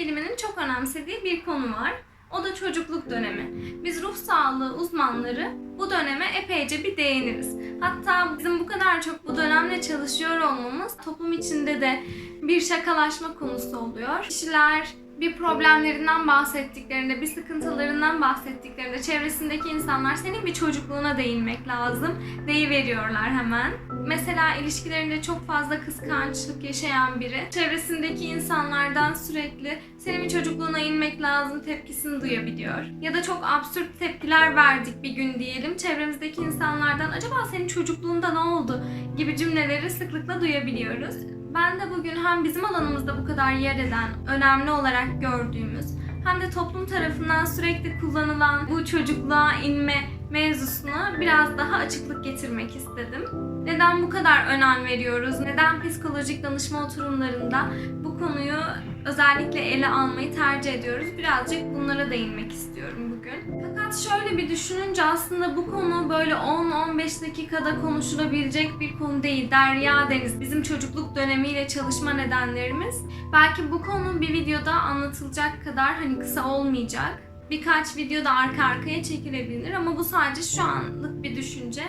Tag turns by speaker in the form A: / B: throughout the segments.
A: biliminin çok önemsediği bir konu var. O da çocukluk dönemi. Biz ruh sağlığı uzmanları bu döneme epeyce bir değiniriz. Hatta bizim bu kadar çok bu dönemle çalışıyor olmamız toplum içinde de bir şakalaşma konusu oluyor. Kişiler bir problemlerinden bahsettiklerinde, bir sıkıntılarından bahsettiklerinde çevresindeki insanlar senin bir çocukluğuna değinmek lazım deyiveriyorlar hemen. Mesela ilişkilerinde çok fazla kıskançlık yaşayan biri çevresindeki insanlardan sürekli senin bir çocukluğuna inmek lazım tepkisini duyabiliyor. Ya da çok absürt tepkiler verdik bir gün diyelim. Çevremizdeki insanlardan acaba senin çocukluğunda ne oldu gibi cümleleri sıklıkla duyabiliyoruz. Ben de bugün hem bizim alanımızda bu kadar yer eden, önemli olarak gördüğümüz hem de toplum tarafından sürekli kullanılan bu çocukluğa inme mevzusuna biraz daha açıklık getirmek istedim. Neden bu kadar önem veriyoruz? Neden psikolojik danışma oturumlarında bu konuyu özellikle ele almayı tercih ediyoruz? Birazcık bunlara değinmek istiyorum bugün. Fakat şöyle bir düşününce aslında bu konu böyle 10-15 dakikada konuşulabilecek bir konu değil. Derya Deniz bizim çocukluk dönemiyle çalışma nedenlerimiz. Belki bu konu bir videoda anlatılacak kadar hani kısa olmayacak. Birkaç video da arka arkaya çekilebilir ama bu sadece şu anlık bir düşünce.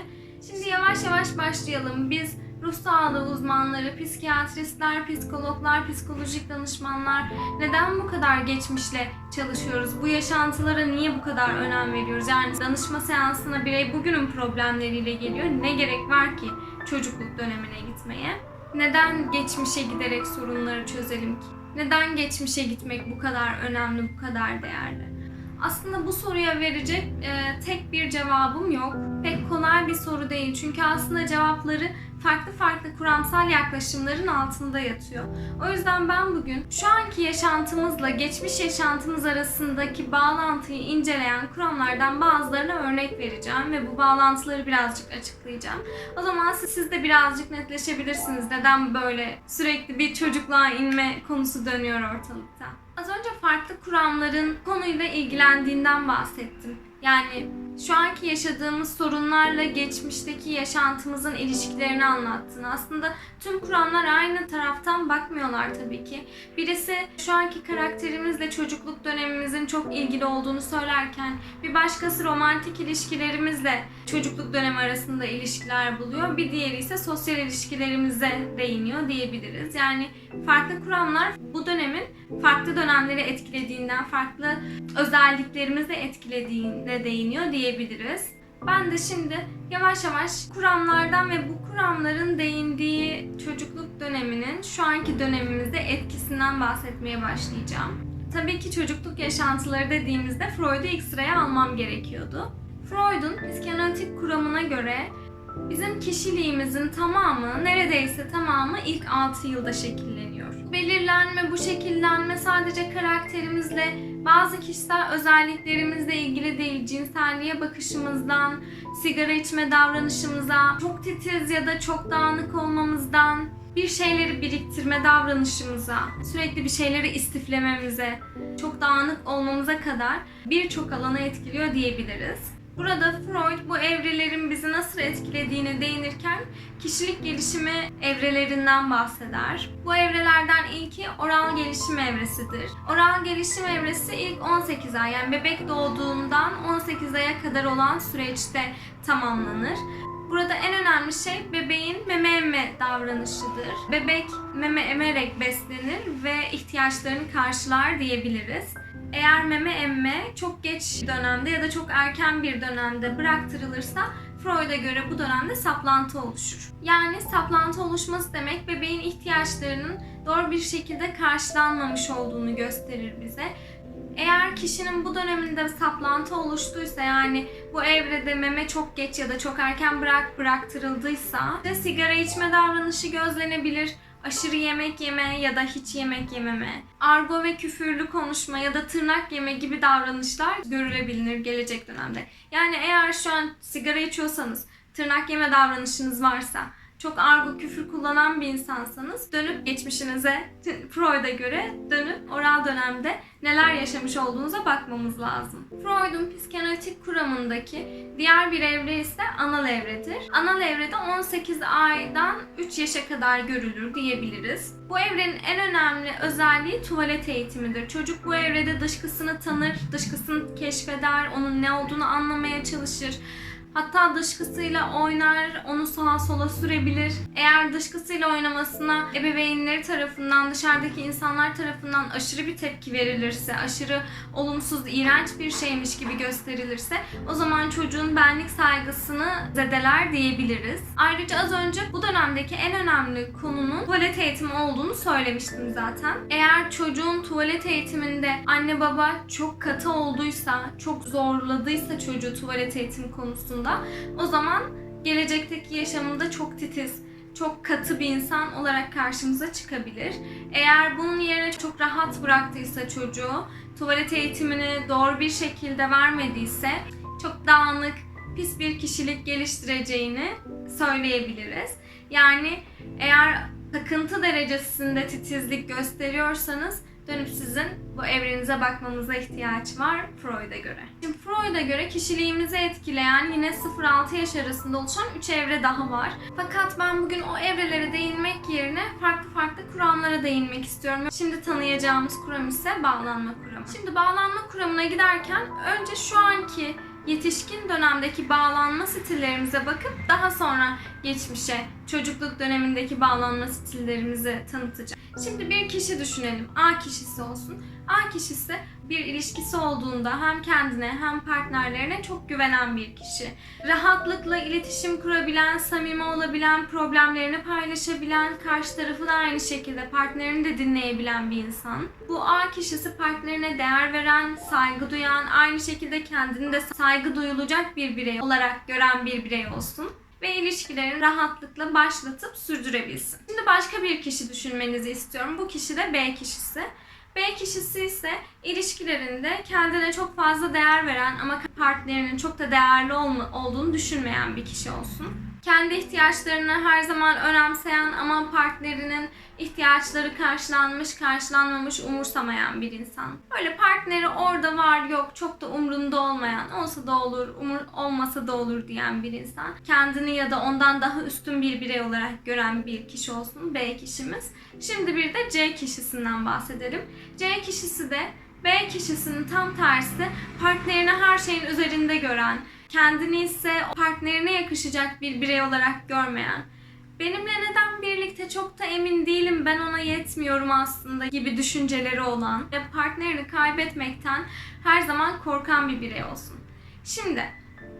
A: Şimdi yavaş yavaş başlayalım. Biz ruh sağlığı uzmanları, psikiyatristler, psikologlar, psikolojik danışmanlar neden bu kadar geçmişle çalışıyoruz? Bu yaşantılara niye bu kadar önem veriyoruz? Yani danışma seansına birey bugünün problemleriyle geliyor. Ne gerek var ki çocukluk dönemine gitmeye? Neden geçmişe giderek sorunları çözelim ki? Neden geçmişe gitmek bu kadar önemli, bu kadar değerli? Aslında bu soruya verecek e, tek bir cevabım yok. Pek kolay bir soru değil. Çünkü aslında cevapları farklı farklı kuramsal yaklaşımların altında yatıyor. O yüzden ben bugün şu anki yaşantımızla geçmiş yaşantımız arasındaki bağlantıyı inceleyen kuramlardan bazılarına örnek vereceğim ve bu bağlantıları birazcık açıklayacağım. O zaman siz, siz de birazcık netleşebilirsiniz neden böyle sürekli bir çocukluğa inme konusu dönüyor ortalıkta. Az önce farklı kuramların konuyla ilgilendiğinden bahsettim. Yani şu anki yaşadığımız sorunlarla geçmişteki yaşantımızın ilişkilerini anlattın. Aslında tüm kuramlar aynı taraftan bakmıyorlar tabii ki. Birisi şu anki karakterimizle çocukluk dönemimizin çok ilgili olduğunu söylerken bir başkası romantik ilişkilerimizle çocukluk dönemi arasında ilişkiler buluyor. Bir diğeri ise sosyal ilişkilerimize değiniyor diyebiliriz. Yani farklı kuramlar bu dönemin farklı dönemleri etkilediğinden, farklı özelliklerimizi etkilediğinde değiniyor diyebiliriz. Ben de şimdi yavaş yavaş kuramlardan ve bu kuramların değindiği çocukluk döneminin şu anki dönemimizde etkisinden bahsetmeye başlayacağım. Tabii ki çocukluk yaşantıları dediğimizde Freud'u sıraya almam gerekiyordu. Freud'un psikanalitik kuramına göre bizim kişiliğimizin tamamı, neredeyse tamamı ilk 6 yılda şekilleniyor. Belirlenme, bu şekillenme sadece karakterimizle, bazı kişisel özelliklerimizle ilgili değil, cinselliğe bakışımızdan, sigara içme davranışımıza, çok titiz ya da çok dağınık olmamızdan, bir şeyleri biriktirme davranışımıza, sürekli bir şeyleri istiflememize, çok dağınık olmamıza kadar birçok alana etkiliyor diyebiliriz. Burada Freud bu evrelerin bizi nasıl etkilediğine değinirken kişilik gelişimi evrelerinden bahseder. Bu evrelerden ilki oral gelişim evresidir. Oral gelişim evresi ilk 18 ay yani bebek doğduğundan 18 aya kadar olan süreçte tamamlanır. Burada en önemli şey bebeğin meme emme davranışıdır. Bebek meme emerek beslenir ve ihtiyaçlarını karşılar diyebiliriz. Eğer meme emme çok geç dönemde ya da çok erken bir dönemde bıraktırılırsa Freud'a göre bu dönemde saplantı oluşur. Yani saplantı oluşması demek bebeğin ihtiyaçlarının doğru bir şekilde karşılanmamış olduğunu gösterir bize. Eğer kişinin bu döneminde saplantı oluştuysa yani bu evrede meme çok geç ya da çok erken bırak bıraktırıldıysa de sigara içme davranışı gözlenebilir aşırı yemek yeme ya da hiç yemek yememe, argo ve küfürlü konuşma ya da tırnak yeme gibi davranışlar görülebilir gelecek dönemde. Yani eğer şu an sigara içiyorsanız, tırnak yeme davranışınız varsa, çok argo küfür kullanan bir insansanız dönüp geçmişinize Freud'a göre dönüp oral dönemde neler yaşamış olduğunuza bakmamız lazım. Freud'un psikanalitik kuramındaki diğer bir evre ise anal evredir. Anal evrede 18 aydan 3 yaşa kadar görülür diyebiliriz. Bu evrenin en önemli özelliği tuvalet eğitimidir. Çocuk bu evrede dışkısını tanır, dışkısını keşfeder, onun ne olduğunu anlamaya çalışır. Hatta dışkısıyla oynar, onu sağa sola sürebilir. Eğer dışkısıyla oynamasına ebeveynleri tarafından, dışarıdaki insanlar tarafından aşırı bir tepki verilirse, aşırı olumsuz, iğrenç bir şeymiş gibi gösterilirse o zaman çocuğun benlik saygısını zedeler diyebiliriz. Ayrıca az önce bu dönemdeki en önemli konunun tuvalet eğitimi olduğunu söylemiştim zaten. Eğer çocuğun tuvalet eğitiminde anne baba çok katı olduysa, çok zorladıysa çocuğu tuvalet eğitimi konusunda o zaman gelecekteki yaşamında çok titiz, çok katı bir insan olarak karşımıza çıkabilir. Eğer bunun yerine çok rahat bıraktıysa çocuğu, tuvalet eğitimini doğru bir şekilde vermediyse çok dağınık, pis bir kişilik geliştireceğini söyleyebiliriz. Yani eğer takıntı derecesinde titizlik gösteriyorsanız dönüp sizin bu evrenize bakmanıza ihtiyaç var Freud'a göre. Şimdi Freud'a göre kişiliğimizi etkileyen yine 0-6 yaş arasında oluşan 3 evre daha var. Fakat ben bugün o evrelere değinmek yerine farklı farklı kuramlara değinmek istiyorum. Şimdi tanıyacağımız kuram ise bağlanma kuramı. Şimdi bağlanma kuramına giderken önce şu anki yetişkin dönemdeki bağlanma stillerimize bakıp daha sonra geçmişe, çocukluk dönemindeki bağlanma stillerimizi tanıtacağım. Şimdi bir kişi düşünelim. A kişisi olsun. A kişisi bir ilişkisi olduğunda hem kendine hem partnerlerine çok güvenen bir kişi. Rahatlıkla iletişim kurabilen, samimi olabilen, problemlerini paylaşabilen, karşı tarafı da aynı şekilde partnerini de dinleyebilen bir insan. Bu A kişisi partnerine değer veren, saygı duyan, aynı şekilde kendini de saygı duyulacak bir birey olarak gören bir birey olsun ve ilişkilerini rahatlıkla başlatıp sürdürebilsin. Şimdi başka bir kişi düşünmenizi istiyorum. Bu kişi de B kişisi. B kişisi ise ilişkilerinde kendine çok fazla değer veren ama partnerinin çok da değerli olduğunu düşünmeyen bir kişi olsun. Kendi ihtiyaçlarını her zaman önemseyen ama partnerinin ihtiyaçları karşılanmış, karşılanmamış umursamayan bir insan. Böyle partneri orada var yok çok da umrunda olmayan, olsa da olur, umur olmasa da olur diyen bir insan. Kendini ya da ondan daha üstün bir birey olarak gören bir kişi olsun B kişimiz. Şimdi bir de C kişisinden bahsedelim. C kişisi de B kişisinin tam tersi partnerini her şeyin üzerinde gören, kendini ise partnerine yakışacak bir birey olarak görmeyen, benimle neden birlikte çok da emin değilim ben ona yetmiyorum aslında gibi düşünceleri olan ve partnerini kaybetmekten her zaman korkan bir birey olsun. Şimdi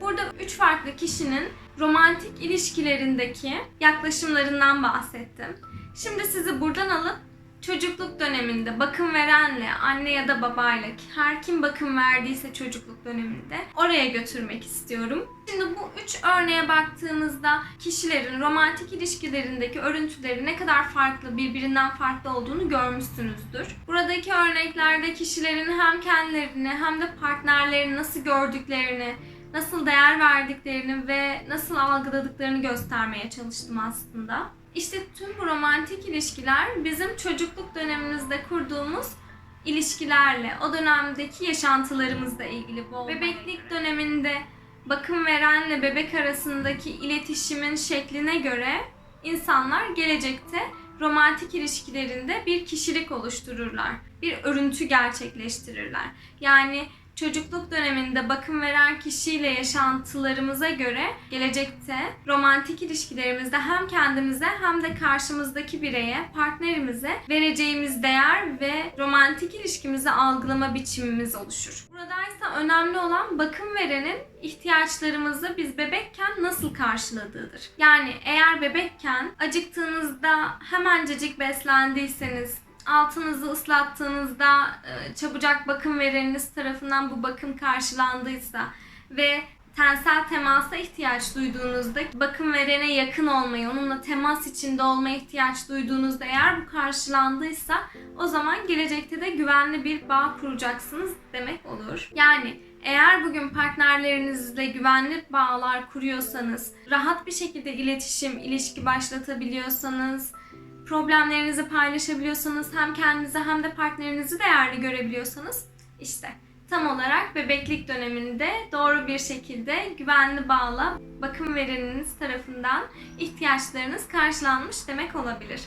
A: burada üç farklı kişinin romantik ilişkilerindeki yaklaşımlarından bahsettim. Şimdi sizi buradan alıp çocukluk döneminde bakım verenle, anne ya da babayla, her kim bakım verdiyse çocukluk döneminde oraya götürmek istiyorum. Şimdi bu üç örneğe baktığımızda kişilerin romantik ilişkilerindeki örüntüleri ne kadar farklı, birbirinden farklı olduğunu görmüşsünüzdür. Buradaki örneklerde kişilerin hem kendilerini hem de partnerlerini nasıl gördüklerini, nasıl değer verdiklerini ve nasıl algıladıklarını göstermeye çalıştım aslında. İşte tüm bu romantik ilişkiler bizim çocukluk dönemimizde kurduğumuz ilişkilerle, o dönemdeki yaşantılarımızla ilgili bu. Bebeklik döneminde bakım verenle bebek arasındaki iletişimin şekline göre insanlar gelecekte romantik ilişkilerinde bir kişilik oluştururlar. Bir örüntü gerçekleştirirler. Yani çocukluk döneminde bakım veren kişiyle yaşantılarımıza göre gelecekte romantik ilişkilerimizde hem kendimize hem de karşımızdaki bireye, partnerimize vereceğimiz değer ve romantik ilişkimizi algılama biçimimiz oluşur. Buradaysa önemli olan bakım verenin ihtiyaçlarımızı biz bebekken nasıl karşıladığıdır. Yani eğer bebekken acıktığınızda hemencecik beslendiyseniz, altınızı ıslattığınızda e, çabucak bakım vereniniz tarafından bu bakım karşılandıysa ve tensel temasa ihtiyaç duyduğunuzda bakım verene yakın olmayı, onunla temas içinde olmaya ihtiyaç duyduğunuzda eğer bu karşılandıysa o zaman gelecekte de güvenli bir bağ kuracaksınız demek olur. Yani eğer bugün partnerlerinizle güvenli bağlar kuruyorsanız, rahat bir şekilde iletişim, ilişki başlatabiliyorsanız, problemlerinizi paylaşabiliyorsanız, hem kendinizi hem de partnerinizi değerli görebiliyorsanız işte tam olarak bebeklik döneminde doğru bir şekilde güvenli bağla bakım vereniniz tarafından ihtiyaçlarınız karşılanmış demek olabilir.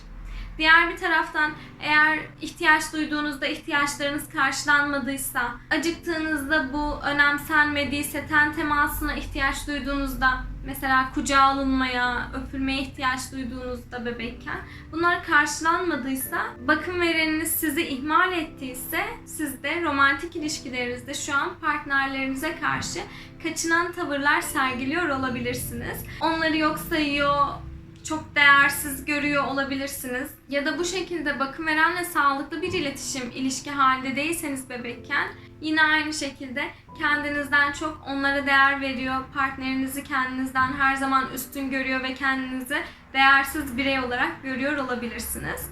A: Diğer bir taraftan eğer ihtiyaç duyduğunuzda ihtiyaçlarınız karşılanmadıysa, acıktığınızda bu önemsenmediyse, ten temasına ihtiyaç duyduğunuzda, mesela kucağa alınmaya, öpülmeye ihtiyaç duyduğunuzda bebekken bunlar karşılanmadıysa, bakım vereniniz sizi ihmal ettiyse siz de romantik ilişkilerinizde şu an partnerlerinize karşı kaçınan tavırlar sergiliyor olabilirsiniz. Onları yok sayıyor, çok değersiz görüyor olabilirsiniz. Ya da bu şekilde bakım verenle sağlıklı bir iletişim, ilişki halinde değilseniz bebekken yine aynı şekilde kendinizden çok onlara değer veriyor, partnerinizi kendinizden her zaman üstün görüyor ve kendinizi değersiz birey olarak görüyor olabilirsiniz.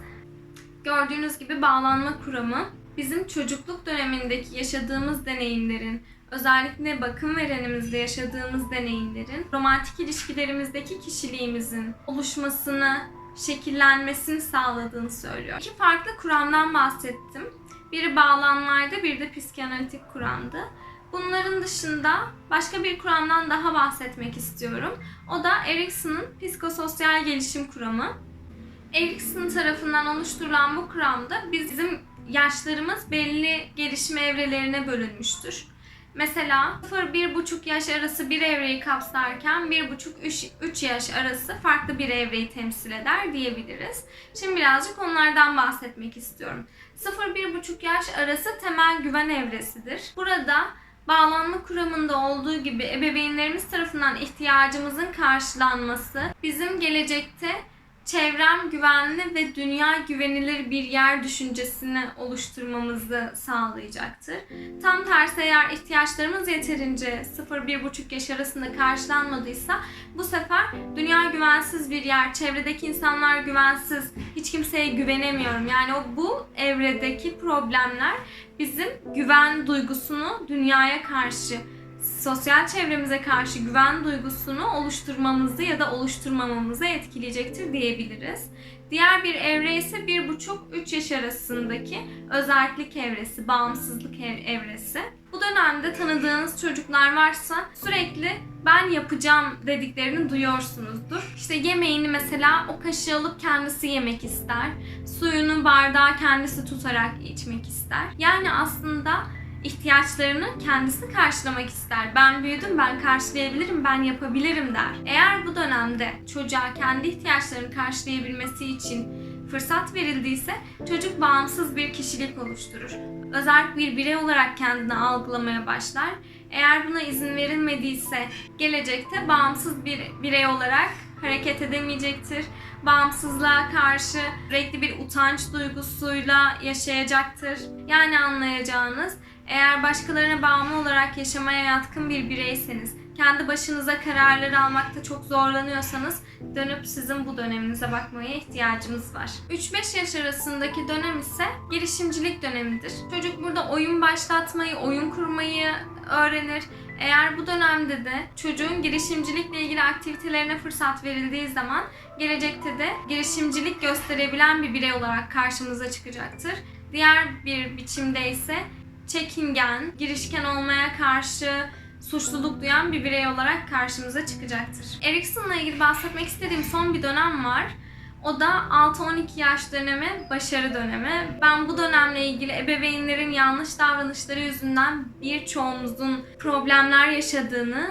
A: Gördüğünüz gibi bağlanma kuramı bizim çocukluk dönemindeki yaşadığımız deneyimlerin, özellikle bakım verenimizle yaşadığımız deneyimlerin, romantik ilişkilerimizdeki kişiliğimizin oluşmasını, şekillenmesini sağladığını söylüyor. İki farklı kuramdan bahsettim. Biri bağlanmaydı, biri de psikanalitik kuramdı. Bunların dışında başka bir kuramdan daha bahsetmek istiyorum. O da Erikson'un psikososyal gelişim kuramı. Erikson tarafından oluşturulan bu kuramda bizim yaşlarımız belli gelişim evrelerine bölünmüştür. Mesela 0-1,5 yaş arası bir evreyi kapsarken 1,5-3 yaş arası farklı bir evreyi temsil eder diyebiliriz. Şimdi birazcık onlardan bahsetmek istiyorum. 0-1,5 yaş arası temel güven evresidir. Burada bağlanma kuramında olduğu gibi ebeveynlerimiz tarafından ihtiyacımızın karşılanması bizim gelecekte çevrem güvenli ve dünya güvenilir bir yer düşüncesini oluşturmamızı sağlayacaktır. Tam tersi eğer ihtiyaçlarımız yeterince 0-1,5 yaş arasında karşılanmadıysa bu sefer dünya güvensiz bir yer, çevredeki insanlar güvensiz, hiç kimseye güvenemiyorum. Yani o bu evredeki problemler bizim güven duygusunu dünyaya karşı sosyal çevremize karşı güven duygusunu oluşturmamızı ya da oluşturmamamızı etkileyecektir diyebiliriz. Diğer bir evre ise 1,5-3 yaş arasındaki özellik evresi, bağımsızlık ev- evresi. Bu dönemde tanıdığınız çocuklar varsa sürekli ben yapacağım dediklerini duyuyorsunuzdur. İşte yemeğini mesela o kaşığı alıp kendisi yemek ister. Suyunu bardağı kendisi tutarak içmek ister. Yani aslında ihtiyaçlarını kendisi karşılamak ister. Ben büyüdüm, ben karşılayabilirim, ben yapabilirim der. Eğer bu dönemde çocuğa kendi ihtiyaçlarını karşılayabilmesi için fırsat verildiyse çocuk bağımsız bir kişilik oluşturur. Özel bir birey olarak kendini algılamaya başlar. Eğer buna izin verilmediyse gelecekte bağımsız bir birey olarak hareket edemeyecektir. Bağımsızlığa karşı sürekli bir utanç duygusuyla yaşayacaktır. Yani anlayacağınız eğer başkalarına bağımlı olarak yaşamaya yatkın bir bireyseniz, kendi başınıza kararları almakta çok zorlanıyorsanız dönüp sizin bu döneminize bakmaya ihtiyacımız var. 3-5 yaş arasındaki dönem ise girişimcilik dönemidir. Çocuk burada oyun başlatmayı, oyun kurmayı öğrenir. Eğer bu dönemde de çocuğun girişimcilikle ilgili aktivitelerine fırsat verildiği zaman gelecekte de girişimcilik gösterebilen bir birey olarak karşımıza çıkacaktır. Diğer bir biçimde ise çekingen, girişken olmaya karşı suçluluk duyan bir birey olarak karşımıza çıkacaktır. Erikson'la ilgili bahsetmek istediğim son bir dönem var. O da 6-12 yaş dönemi, başarı dönemi. Ben bu dönemle ilgili ebeveynlerin yanlış davranışları yüzünden birçoğumuzun problemler yaşadığını,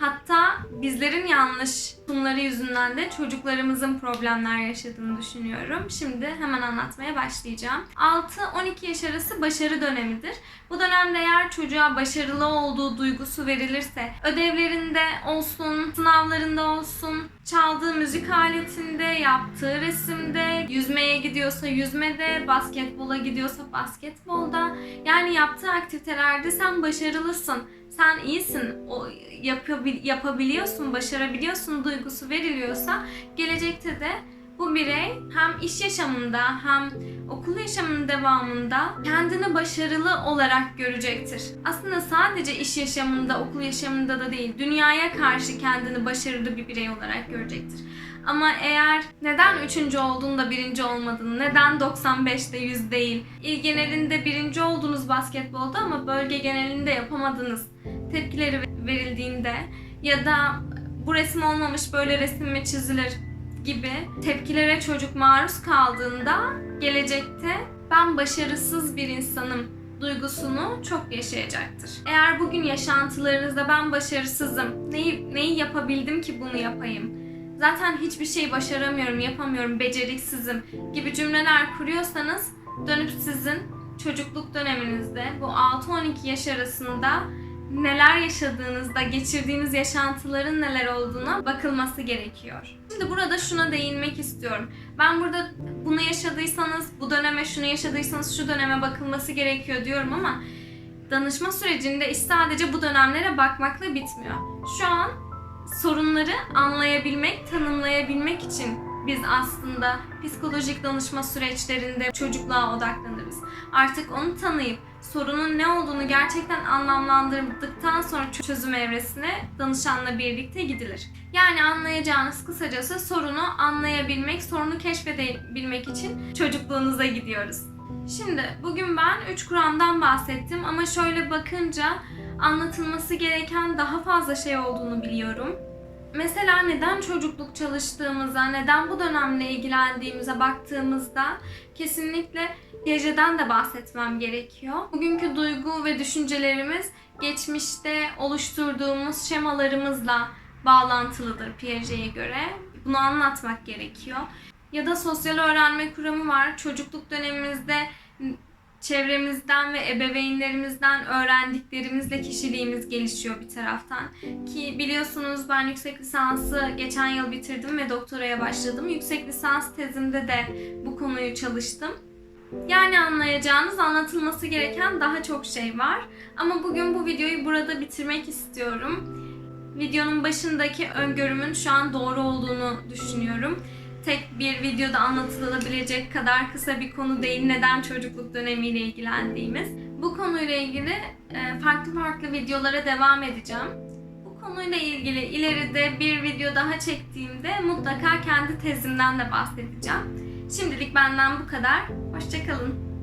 A: hatta bizlerin yanlış tutumları yüzünden de çocuklarımızın problemler yaşadığını düşünüyorum. Şimdi hemen anlatmaya başlayacağım. 6-12 yaş arası başarı dönemidir. Bu dönemde eğer çocuğa başarılı olduğu duygusu verilirse, ödevlerinde olsun, sınavlarında olsun, çaldığı müzik aletinde, yaptığı resimde, yüzmeye gidiyorsa yüzmede, basketbola gidiyorsa basketbolda, yani yaptığı aktivitelerde sen başarılısın, sen iyisin, o yapabil- yapabiliyorsun, başarabiliyorsun duygusu veriliyorsa gelecekte de Bu birey hem iş yaşamında hem okul yaşamının devamında kendini başarılı olarak görecektir. Aslında sadece iş yaşamında, okul yaşamında da değil, dünyaya karşı kendini başarılı bir birey olarak görecektir. Ama eğer neden üçüncü olduğunda da birinci olmadın, neden 95'te 100 değil, il genelinde birinci oldunuz basketbolda ama bölge genelinde yapamadınız tepkileri verildiğinde ya da bu resim olmamış böyle resim mi çizilir gibi tepkilere çocuk maruz kaldığında gelecekte ben başarısız bir insanım duygusunu çok yaşayacaktır. Eğer bugün yaşantılarınızda ben başarısızım, neyi, neyi yapabildim ki bunu yapayım, zaten hiçbir şey başaramıyorum, yapamıyorum, beceriksizim gibi cümleler kuruyorsanız dönüp sizin çocukluk döneminizde bu 6-12 yaş arasında neler yaşadığınızda, geçirdiğiniz yaşantıların neler olduğuna bakılması gerekiyor. Şimdi burada şuna değinmek istiyorum. Ben burada bunu yaşadıysanız, bu döneme şunu yaşadıysanız şu döneme bakılması gerekiyor diyorum ama danışma sürecinde sadece bu dönemlere bakmakla bitmiyor. Şu an sorunları anlayabilmek, tanımlayabilmek için biz aslında psikolojik danışma süreçlerinde çocukluğa odaklanırız. Artık onu tanıyıp sorunun ne olduğunu gerçekten anlamlandırdıktan sonra çözüm evresine danışanla birlikte gidilir. Yani anlayacağınız kısacası sorunu anlayabilmek, sorunu keşfedebilmek için çocukluğunuza gidiyoruz. Şimdi bugün ben 3 kuramdan bahsettim ama şöyle bakınca anlatılması gereken daha fazla şey olduğunu biliyorum. Mesela neden çocukluk çalıştığımıza, neden bu dönemle ilgilendiğimize baktığımızda kesinlikle Piaget'den de bahsetmem gerekiyor. Bugünkü duygu ve düşüncelerimiz geçmişte oluşturduğumuz şemalarımızla bağlantılıdır Piaget'e göre. Bunu anlatmak gerekiyor. Ya da sosyal öğrenme kuramı var. Çocukluk dönemimizde çevremizden ve ebeveynlerimizden öğrendiklerimizle kişiliğimiz gelişiyor bir taraftan. Ki biliyorsunuz ben yüksek lisansı geçen yıl bitirdim ve doktoraya başladım. Yüksek lisans tezimde de bu konuyu çalıştım. Yani anlayacağınız anlatılması gereken daha çok şey var. Ama bugün bu videoyu burada bitirmek istiyorum. Videonun başındaki öngörümün şu an doğru olduğunu düşünüyorum tek bir videoda anlatılabilecek kadar kısa bir konu değil. Neden çocukluk dönemiyle ilgilendiğimiz. Bu konuyla ilgili e, farklı farklı videolara devam edeceğim. Bu konuyla ilgili ileride bir video daha çektiğimde mutlaka kendi tezimden de bahsedeceğim. Şimdilik benden bu kadar. Hoşçakalın.